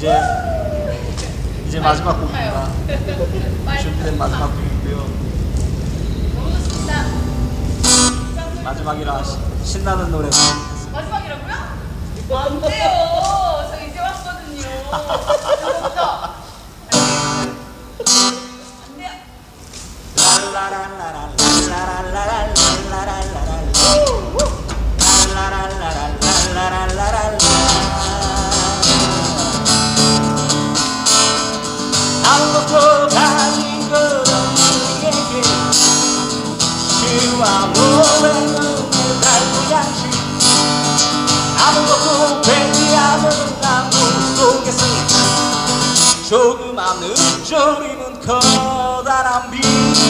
이제 이제 마지막 곡입니다. 준비된 마지막 곡이고요. 마지막이라 시- 신나는 노래. 마지막이라고요? 안 돼요. 저 이제 왔거든요. 아무것도 되지 않은 나무 속에서 조그만 음조리는 커다란 빛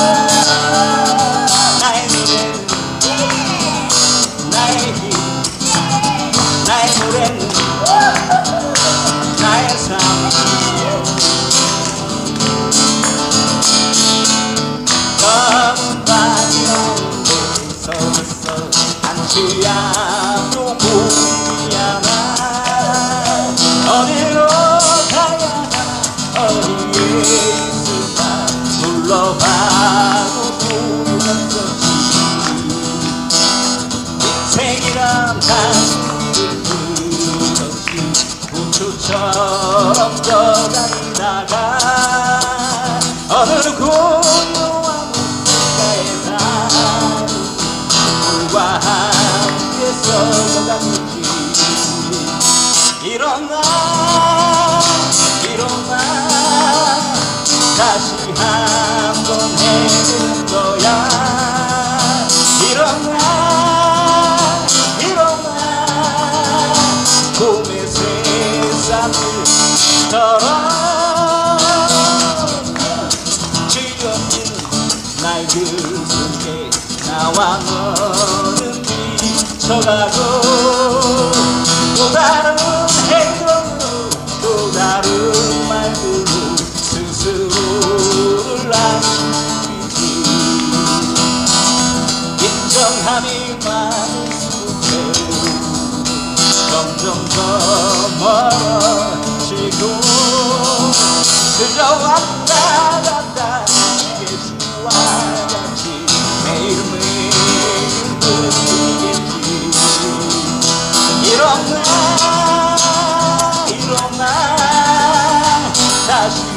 인생이란 단순히 부초처럼 떠다니다가 어느 고요한 물가에 닿은 물과 함께 썩어가는지. 일어나 일어나 다시 한번 해 나의 그 속에 나와 너는 미쳐가고 또 다른 행동으로 또 다른 말들로 스스로를 아쉬우지. 인정함이 많을수록 점점 더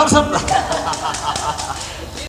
감사합니다.